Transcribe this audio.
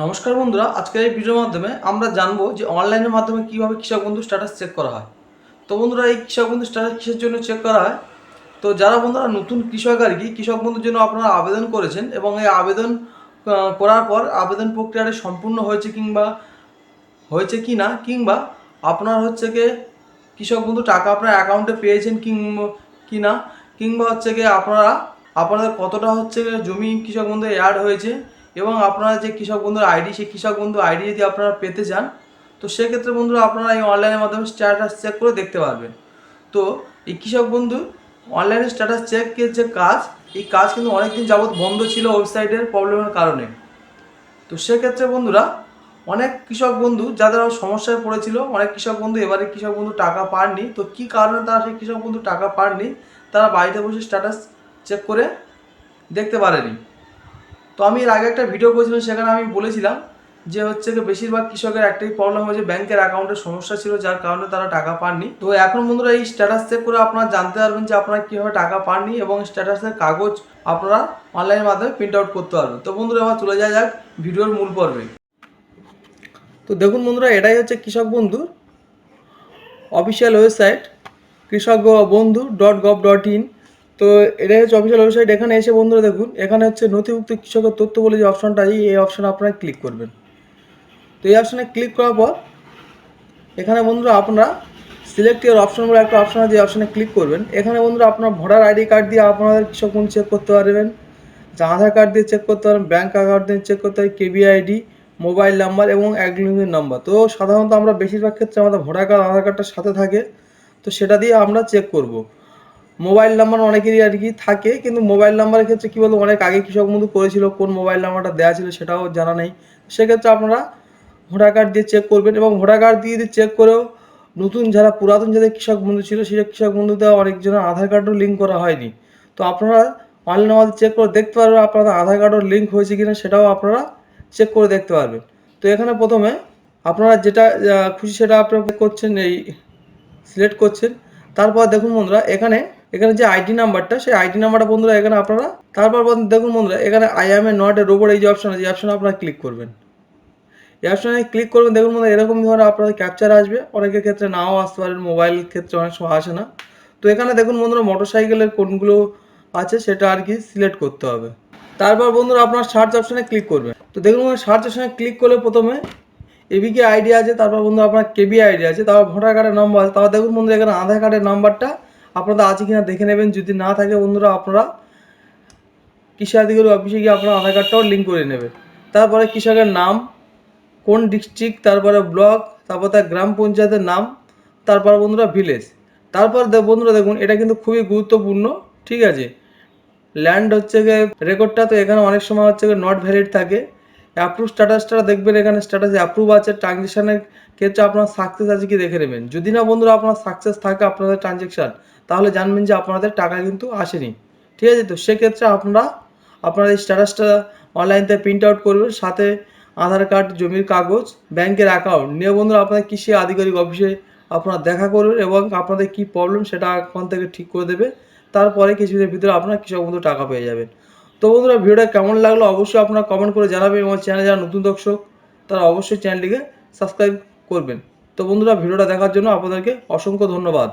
নমস্কার বন্ধুরা, আজকের এই ভিডিওর মাধ্যমে আমরা জানব যে অনলাইনের মাধ্যমে কীভাবে কৃষক বন্ধু স্ট্যাটাস চেক করা হয়। তো বন্ধুরা, এই কৃষক বন্ধু স্ট্যাটাস কিসের জন্য চেক করা হয়। তো যারা বন্ধুরা নতুন কৃষক আর কি, কৃষক বন্ধুর জন্য আপনারা আবেদন করেছেন এবং এই আবেদন করার পর আবেদন প্রক্রিয়াটা সম্পূর্ণ হয়েছে কিংবা হয়েছে কি না, কিংবা আপনার হচ্ছে গিয়ে কৃষক বন্ধু টাকা আপনার অ্যাকাউন্টে পেয়েছেন কিংবা কি না, কিংবা হচ্ছে গিয়ে আপনারা, আপনাদের কতটা হচ্ছে জমি কৃষক বন্ধু অ্যাড হয়েছে এবং আপনারা যে কৃষক বন্ধুর আইডি, সেই কৃষক বন্ধু আইডি যদি আপনারা পেতে চান, তো সেক্ষেত্রে বন্ধুরা আপনারা এই অনলাইনের মাধ্যমে স্ট্যাটাস চেক করে দেখতে পারবেন। তো এই কৃষক বন্ধু অনলাইনে স্ট্যাটাস চেকের যে কাজ, এই কাজ কিন্তু অনেকদিন যাবৎ বন্ধ ছিল ওয়েবসাইটের প্রবলেমের কারণে। তো সেক্ষেত্রে বন্ধুরা, অনেক কৃষক বন্ধু যাদের সমস্যায় পড়েছিল, অনেক কৃষক বন্ধু, এবারে কৃষক বন্ধু টাকা পাননি, তো কী কারণে তারা সেই কৃষক বন্ধু টাকা পাননি, তারা বাড়িতে বসে স্ট্যাটাস চেক করে দেখতে পারেনি। তো আমি এর আগে একটা ভিডিও করেছিলাম, সেখানে আমি বলেছিলাম যে হচ্ছে বেশিরভাগ কৃষকের একটাই প্রবলেম হয়েছে ব্যাংকের অ্যাকাউন্টের সমস্যা ছিল, যার কারণে তারা টাকা পাননি। তো এখন বন্ধুরা এই স্ট্যাটাস চেক করে আপনারা জানতে পারবেন যে আপনারা কীভাবে টাকা পাননি এবং স্ট্যাটাসের কাগজ আপনারা অনলাইনের মাধ্যমে প্রিন্ট আউট করতে পারবেন। তো বন্ধুরা, এবার চলে যাওয়া যাক ভিডিওর মূল পর্বে। তো দেখুন বন্ধুরা, এটাই হচ্ছে কৃষক বন্ধুর অফিসিয়াল ওয়েবসাইট কৃষক বন্ধু ডট গভ ডট ইন তো এটা হচ্ছে অফিসিয়াল ওয়েবসাইট এখানে এসে বন্ধুরা দেখুন, এখানে হচ্ছে নথিভুক্ত কৃষকের তথ্য বলে যে অপশনটা আছে এই অপশনে আপনারা ক্লিক করবেন। তো এই অপশনে ক্লিক করার পর, এখানে বন্ধুরা আপনারা সিলেক্ট ইয়ার অপশন বলে একটা অপশন আছে অপশনে ক্লিক করবেন। এখানে বন্ধুরা আপনার ভোটার আইডি কার্ড দিয়ে আপনাদের কৃষক বন্ধু চেক করতে পারবেন। যা আধার কার্ড দিয়ে চেক করতে পারেন ব্যাঙ্ক অ্যাকাউন্ট দিয়ে চেক করতে হয় কেবি আইডি মোবাইল নাম্বার এবং অ্যাগ্রিমেন্ট নাম্বার তো সাধারণত আমরা বেশিরভাগ ক্ষেত্রে আমাদের ভোটার কার্ড আধার কার্ডটার সাথে থাকে। তো সেটা দিয়ে আমরা চেক করব। মোবাইল নাম্বার অনেকেরই আর কি থাকে, কিন্তু মোবাইল নাম্বারের ক্ষেত্রে কী বলতো অনেক আগে কৃষক বন্ধু করেছিল কোন মোবাইল নাম্বারটা দেওয়া ছিল সেটাও জানা নেই। সেক্ষেত্রে আপনারা ভোটার কার্ড দিয়ে চেক করবেন এবং ভোটার কার্ড দিয়ে যদি চেক করেও নতুন যারা পুরাতন যাদের কৃষক বন্ধু ছিল, সেই কৃষক বন্ধুতে অনেকজনের আধার কার্ডও লিঙ্ক করা হয়নি। তো আপনারা অনলাইনে আমাদের চেক করে দেখতে পারবেন আপনাদের আধার কার্ডও লিঙ্ক হয়েছে কিনা সেটাও আপনারা চেক করে দেখতে পারবেন। তো এখানে প্রথমে আপনারা যেটা খুশি সেটা আপনারা করছেন, এই সিলেক্ট করছেন। তারপর দেখুন বন্ধুরা, এখানে এখানে যে আইডি নাম্বারটা সেই আইডি নাম্বারটা বন্ধুরা এখানে আপনারা, তারপর বন্ধু- দেখুন বন্ধুরা, এখানে আই এম এ নট এর ওপর এই যে অপশন আছে, এই অপশনে আপনারা ক্লিক করবেন। এই অপশনে ক্লিক করবেন, দেখুন বন্ধুরা, এরকম ধরনের আপনাদের ক্যাপচার আসবে। অনেকের ক্ষেত্রে নাও আসতে পারেন মোবাইল ক্ষেত্রে অনেক সময় আসে না। তো এখানে দেখুন বন্ধুরা মোটর সাইকেলের কোনগুলো আছে, সেটা আর কি সিলেক্ট করতে হবে। তারপর বন্ধুরা, আপনার সার্চ অপশনে ক্লিক করবেন। তো দেখুন সার্চ অপশনে ক্লিক করলে প্রথমে এবিকে আইডি আছে, তারপর বন্ধু আপনার কেবি আইডি আছে, তারপর ভোটার কার্ডের নাম্বার আছে, তারপর দেখুন বন্ধুরা, এখানে আধার কার্ডের নাম্বারটা আপনাদের আছে কিনা দেখে নেবেন। যদি না থাকে বন্ধুরা, আপনারা কৃষি আধিকারিক অফিসে গিয়ে আপনার আধার কার্ডটাও লিঙ্ক করে নেবেন। তারপরে কৃষকের নাম, কোন ডিস্ট্রিক্ট তারপরে ব্লক তারপর তার গ্রাম পঞ্চায়েতের নাম, তারপর বন্ধুরা ভিলেজ তারপর বন্ধুরা দেখুন, এটা কিন্তু খুবই গুরুত্বপূর্ণ, ঠিক আছে? ল্যান্ড হচ্ছে গিয়ে রেকর্ডটা তো এখানে অনেক সময় হচ্ছে গিয়ে নট ভ্যালিড থাকে। অ্যাপ্রুভ স্ট্যাটাসটা দেখবেন, এখানে স্ট্যাটাস অ্যাপ্রুভ আছে ট্রানজেকশনের ক্ষেত্রে আপনার সাকসেস আছে কি দেখে নেবেন। যদি না বন্ধুরা আপনার সাকসেস থাকে আপনাদের ট্রানজেকশন তাহলে জানবেন যে আপনাদের টাকা কিন্তু আসেনি। ঠিক আছে তো? সেক্ষেত্রে আপনারা, আপনার এই স্ট্যাটাসটা অনলাইনতে প্রিন্ট আউট করবেন, সাথে আধার কার্ড, জমির কাগজ ব্যাংকের অ্যাকাউন্ট নিয়ে বন্ধুরা আপনাদের কৃষি আধিকারিক অফিসে আপনারা দেখা করবেন এবং আপনাদের কি প্রবলেম সেটা এখন থেকে ঠিক করে দেবে। তারপরে কিছুদিনের ভিতরে আপনার কৃষক বন্ধু টাকা পেয়ে যাবেন। তো বন্ধুরা, ভিডিওটা কেমন লাগল অবশ্যই আপনারা কমেন্ট করে জানাবেন এবং চ্যানেল যারা নতুন দর্শক, তারা অবশ্যই চ্যানেলটিকে সাবস্ক্রাইব করবেন। তো বন্ধুরা, ভিডিওটা দেখার জন্য আপনাদেরকে অসংখ্য ধন্যবাদ।